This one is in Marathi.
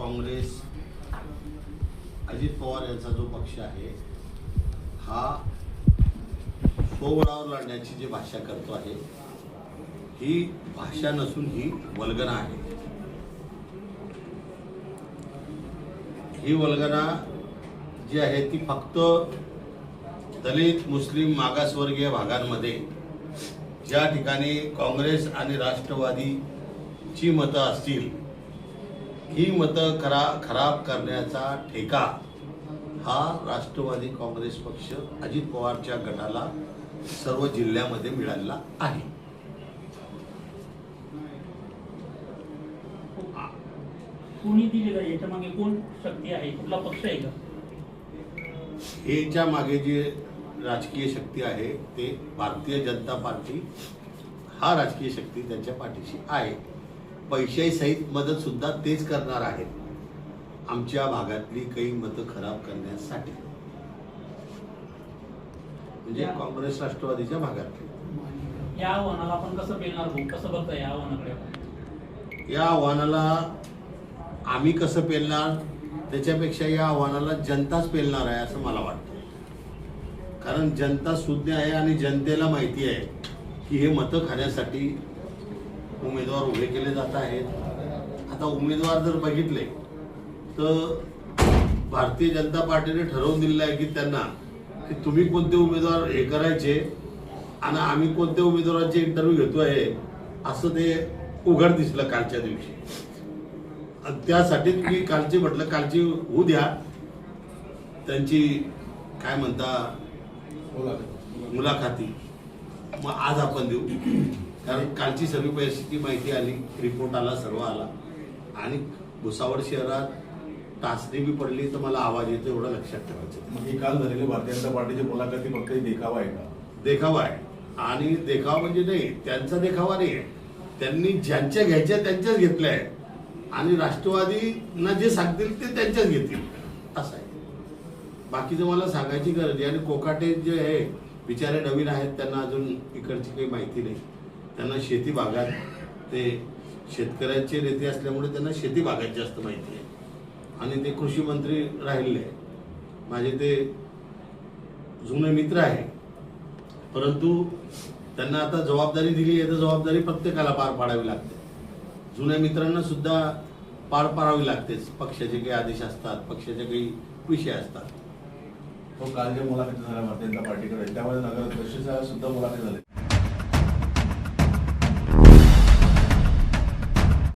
काँग्रेस अजित पवार यांचा जो पक्ष आहे हा स्वबळावर लढण्याची जी भाषा करतो आहे ही भाषा नसून ही वल्गना आहे. ही वल्गना जी आहे ती फक्त दलित मुस्लिम मागासवर्गीय भागांमध्ये ज्या ठिकाणी काँग्रेस आणि राष्ट्रवादीची मतं असतील ही मतं खरा खराब करण्याचा ठेका हा राष्ट्रवादी काँग्रेस पक्ष अजित पवारच्या गटाला सर्व जिल्ह्यामध्ये मिळालेला आहे. कोणी दिलेलं आहे? याच्या मागे कोण शक्ती आहे? कुठला पक्ष आहे का? हेच्या मागे जे राजकीय शक्ती आहे ते भारतीय जनता पार्टी हा राजकीय शक्ती त्यांच्या पाठीशी आहे. पैशाही सहित मदत सुद्धा तेच करणार आहेत. आमच्या भागातली काही मतं खराब करण्यासाठी. म्हणजे काँग्रेस राष्ट्रवादीच्या भागातली. या आव्हानाला आपण कसं पेलणार भाऊ? कसं या आव्हानाकडे या आव्हानाला आम्ही कसं पेलणार? त्याच्यापेक्षा या आव्हानाला जनताच पेलणार आहे असं मला वाटतं. कारण जनता सुज्ञ आहे आणि जनतेला माहिती आहे की हे मतं खाण्यासाठी उमेदवार उभे केले जात आहेत. आता उमेदवार जर बघितले तर भारतीय जनता पार्टीने ठरवून दिलेलं आहे की त्यांना की तुम्ही कोणते उमेदवार हे करायचे आणि आम्ही कोणत्या उमेदवारांचे इंटरव्ह्यू घेतो आहे असं ते उघड दिसलं कालच्या दिवशी. आणि त्यासाठी मी कालची म्हटलं कालची होऊ द्या. त्यांची काय म्हणता? मुलाखती. मग आज आपण देऊ. कारण कालची सगळी परिस्थिती माहिती आली रिपोर्ट आला सर्व आला. आणि भुसावळ शहरात टाचणी बी पडली तर मला आवाज येतो एवढं लक्षात ठेवायचं. मग ही काल झालेली भारतीय जनता पार्टीची मुलाखती फक्त देखावा आहे का? देखावा आहे. आणि देखावा म्हणजे नाही त्यांचा देखावा नाही आहे. त्यांनी ज्यांच्या घ्यायच्या त्यांच्याच घेतल्या आहे आणि राष्ट्रवादीना जे सांगतील ते त्यांच्याच घेतील. असं आहे. बाकीचं मला सांगायची गरज आहे. आणि कोकाटे जे आहे बिचारे नवीन आहेत त्यांना अजून इकडची काही माहिती नाही. त्यांना शेती भागात ते शेतकऱ्यांचे नेते असल्यामुळे त्यांना शेती भागात जास्त माहिती आहे. आणि ते कृषी मंत्री राहिले माझे ते जुने मित्र आहे परंतु त्यांना आता जबाबदारी दिली आहे तर जबाबदारी प्रत्येकाला पार पाडावी लागते. जुन्या मित्रांना सुद्धा पार पाडावी लागतेच पक्षाचे काही आदेश असतात पक्षाचे काही विषय असतात. हो काल जे मुलाखती झाल्या भारतीय जनता पार्टीकडे त्यामुळे नगराध्यक्षाच्या सुद्धा मुलाखती झाली.